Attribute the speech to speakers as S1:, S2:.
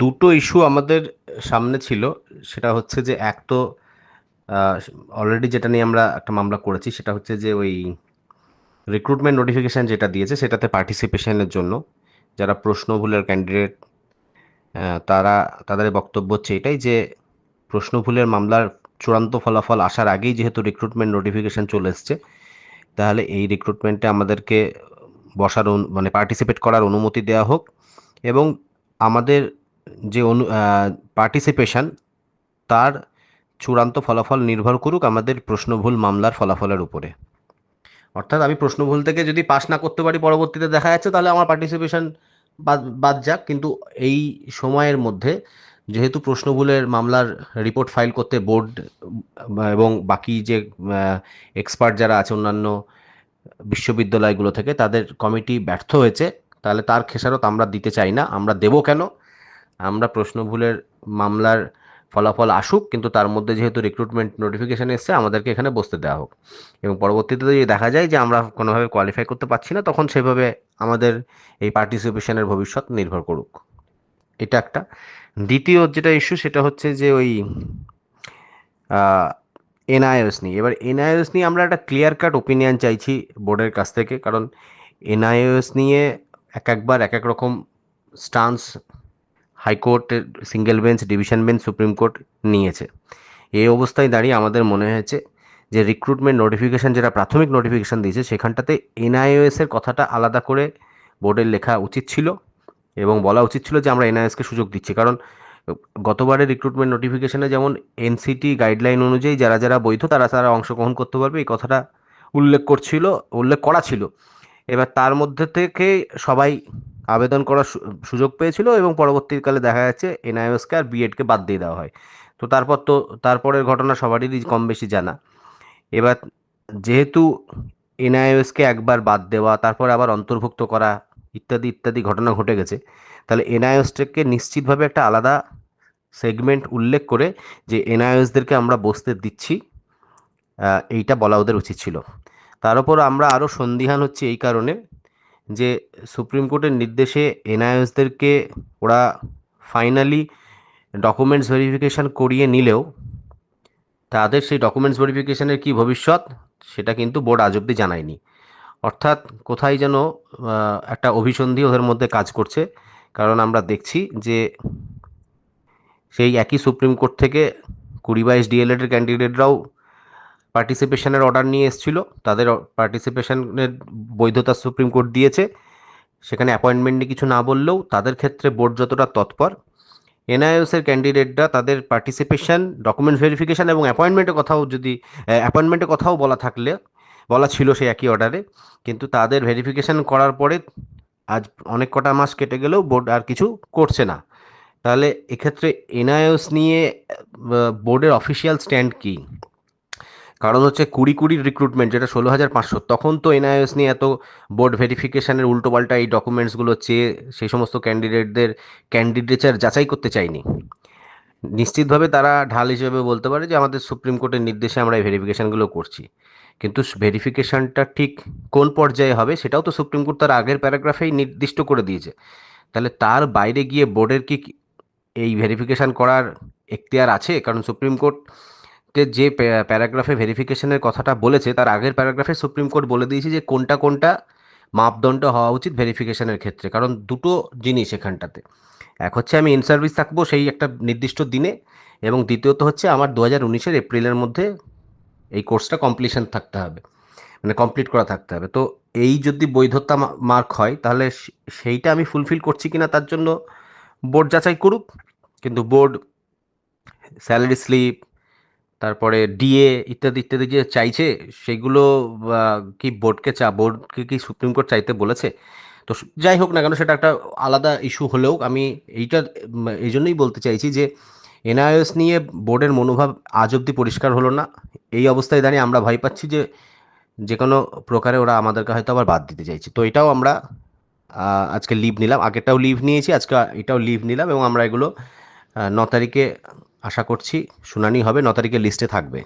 S1: দুটো ইস্যু আমাদের সামনে ছিল। সেটা হচ্ছে যে এক তো অলরেডি যেটা নিয়ে আমরা একটা মামলা করেছি, সেটা হচ্ছে যে ওই রিক্রুটমেন্ট নোটিফিকেশান যেটা দিয়েছে, সেটাতে পার্টিসিপেশনের জন্য যারা প্রশ্ন ভুলের ক্যান্ডিডেট তারা, তাদের বক্তব্য হচ্ছে এটাই যে প্রশ্ন ভুলের মামলার চূড়ান্ত ফলাফল আসার আগেই যেহেতু রিক্রুটমেন্ট নোটিফিকেশান চলে এসছে, তাহলে এই রিক্রুটমেন্টে আমাদেরকে বসার মানে পার্টিসিপেট করার অনুমতি দেওয়া হোক এবং আমাদের যে অনু পার্টিসিপেশন তার চূড়ান্ত ফলাফল নির্ভর করুক আমাদের প্রশ্নভুল মামলার ফলাফলের উপরে। অর্থাৎ আমি প্রশ্নভুল থেকে যদি পাস না করতে পারি পরবর্তীতে দেখা যাচ্ছে, তাহলে আমার পার্টিসিপেশন বাদ বাদ যাক। কিন্তু এই সময়ের মধ্যে যেহেতু প্রশ্নভুলের মামলার রিপোর্ট ফাইল করতে বোর্ড এবং বাকি যে এক্সপার্ট যারা আছে, অন্যান্য বিশ্ববিদ্যালয়গুলো থেকে, তাদের কমিটি ব্যর্থ হয়েছে, তাহলে তার খেসারত আমরা দিতে চাই না। আমরা দেব কেন? আমরা প্রশ্ন ভুলের মামলার ফলাফল আসুক, কিন্তু তার মধ্যে যেহেতু রিক্রুটমেন্ট নোটিফিকেশান এসছে, আমাদেরকে এখানে বসতে দেওয়া হোক। এবং পরবর্তীতে যদি দেখা যায় যে আমরা কোনোভাবে কোয়ালিফাই করতে পারছি না, তখন সেভাবে আমাদের এই পার্টিসিপেশনের ভবিষ্যৎ নির্ভর করুক। এটা একটা। দ্বিতীয় যেটা ইস্যু সেটা হচ্ছে যে ওই এনআইএস নিয়ে। এবার এনআইএস নিয়ে আমরা একটা ক্লিয়ার কাট ওপিনিয়ন চাইছি বোর্ডের কাছ থেকে, কারণ এনআইএস নিয়ে এক একবার এক এক রকম স্টান্স হাইকোর্টের single bench, division bench, supreme court নিয়েছে। এই অবস্থায় দাঁড়িয়ে আমাদের মনে হয়েছে যে রিক্রুটমেন্ট নোটিফিকেশান যেটা প্রাথমিক নোটিফিকেশান দিয়েছে, সেখানটাতে এনআইওএসের কথাটা আলাদা করে বোর্ডের লেখা উচিত ছিল এবং বলা উচিত ছিল যে আমরা এনআইএসকে সুযোগ দিচ্ছি। কারণ গতবারের রিক্রুটমেন্ট নোটিফিকেশানে যেমন এনসিটি গাইডলাইন অনুযায়ী যারা যারা বৈধ, তারা তারা অংশগ্রহণ করতে পারবে, এই কথাটা উল্লেখ করছিল, উল্লেখ করা ছিল। এবার তার মধ্যে থেকে সবাই আবেদন করার সুযোগ পেয়েছিল এবং পরবর্তীকালে দেখা যাচ্ছে এনআইএসকে আর বিএডকে বাদ দিয়ে দেওয়া হয়। তো তারপর তো, তারপরের ঘটনা সবারই কম বেশি জানা। এবার যেহেতু এনআইএসকে একবার বাদ দেওয়া, তারপর আবার অন্তর্ভুক্ত করা ইত্যাদি ইত্যাদি ঘটনা ঘটে গেছে, তাহলে এনআইএসটাকে নিশ্চিতভাবে একটা আলাদা সেগমেন্ট উল্লেখ করে যে এনআইএসদেরকে আমরা বসতে দিচ্ছি এইটা বলা ওদের উচিত ছিল। তার উপর আমরা আরও সন্দিহান হচ্ছে এই কারণে যে সুপ্রিম কোর্টের নির্দেশে এনআইএসদেরকে ওরা ফাইনালি ডকুমেন্টস ভেরিফিকেশান করিয়ে নিলেও তাদের সেই ডকুমেন্টস ভেরিফিকেশানের কী ভবিষ্যৎ সেটা কিন্তু বোর্ড আজ অব্দি জানায়নি। অর্থাৎ কোথায় যেন একটা অভিসন্ধি ওদের মধ্যে কাজ করছে। কারণ আমরা দেখছি যে সেই একই সুপ্রিম কোর্ট থেকে কুড়ি বাইশ ডিএলএডের ক্যান্ডিডেটরাও পার্টিসিপেশনের অর্ডার নিয়ে এসেছিল। তাদের পার্টিসিপেশনের বৈধতা সুপ্রিম কোর্ট দিয়েছে। সেখানে অ্যাপয়েন্টমেন্ট নিয়ে কিছু না বললেও তাদের ক্ষেত্রে বোর্ড যতটা তৎপর, এনআইএসের ক্যান্ডিডেটরা তাদের পার্টিসিপেশন, ডকুমেন্ট ভেরিফিকেশান এবং অ্যাপয়েন্টমেন্টের কথাও যদি অ্যাপয়েন্টমেন্টের কথাও বলা থাকলে, বলা ছিল সেই একই অর্ডারে। কিন্তু তাদের ভেরিফিকেশান করার পরে আজ অনেক কটা মাস কেটে গেলেও বোর্ড আর কিছু করছে না। তাহলে এক্ষেত্রে এনআইএস নিয়ে বোর্ডের অফিসিয়াল স্ট্যান্ড কী? কারণ হচ্ছে কুড়ি কুড়ির রিক্রুটমেন্ট যেটা ষোলো হাজার পাঁচশো, তখন তো এনআইএস নিয়ে এত বোর্ড ভেরিফিকেশানের উল্টোপাল্টা এই ডকুমেন্টসগুলো চেয়ে সেই সমস্ত ক্যান্ডিডেটদের ক্যান্ডিডেচার যাচাই করতে চাইনি। নিশ্চিতভাবে তারা ঢাল হিসেবে বলতে পারে যে আমাদের সুপ্রিম কোর্টের নির্দেশে আমরা এই ভেরিফিকেশানগুলো করছি। কিন্তু ভেরিফিকেশানটা ঠিক কোন পর্যায়ে হবে সেটাও তো সুপ্রিম কোর্ট তার আগের প্যারাগ্রাফেই নির্দিষ্ট করে দিয়েছে। তাহলে তার বাইরে গিয়ে বোর্ডের কি এই ভেরিফিকেশান করার এখতিয়ার আছে? কারণ সুপ্রিম কোর্ট যে প্যারাগ্রাফে ভেরিফিকেশনের কথাটা বলেছে, তার আগের প্যারাগ্রাফে সুপ্রিম কোর্ট বলে দিয়েছে যে কোনটা কোনটা মাপদণ্ড হওয়া উচিত ভেরিফিকেশনের ক্ষেত্রে। কারণ দুটো জিনিস এখানটাতে। এক হচ্ছে আমি ইন সার্ভিস থাকব সেই একটা নির্দিষ্ট দিনে এবং দ্বিতীয়ত হচ্ছে আমার দু হাজার উনিশের এপ্রিলের মধ্যে এই কোর্সটা কমপ্লিশন থাকতে হবে। মানে কমপ্লিট করা থাকতে হবে। তো এই যদি বৈধতা মার্ক হয়, তাহলে সেইটা আমি ফুলফিল করছি কিনা তার জন্য বোর্ড যাচাই করুক। কিন্তু বোর্ড স্যালারি স্লিপ তারপরে ডিএ ইত্যাদি ইত্যাদি যে চাইছে, সেগুলো কি বোর্ডকে চা, বোর্ডকে কি সুপ্রিম কোর্ট চাইতে বলেছে? তো যাই হোক না কেন, সেটা একটা আলাদা ইস্যু হলেও আমি এইটা এই জন্যই বলতে চাইছি যে এনআইএস নিয়ে বোর্ডের মনোভাব আজ অব্দি পরিষ্কার হলো না। এই অবস্থায় দাঁড়িয়ে আমরা ভয় পাচ্ছি যে যে কোনো প্রকারে ওরা আমাদেরকে হয়তো আবার বাদ দিতে চাইছে। তো এটাও আমরা আজকে লিভ নিলাম। আগেরটাও লিভ নিয়েছি, আজকে এটাও লিভ নিলাম এবং আমরা এগুলো ন তারিখে আশা করছি শুনানি হবে ন তারিখে লিস্টে থাকবে।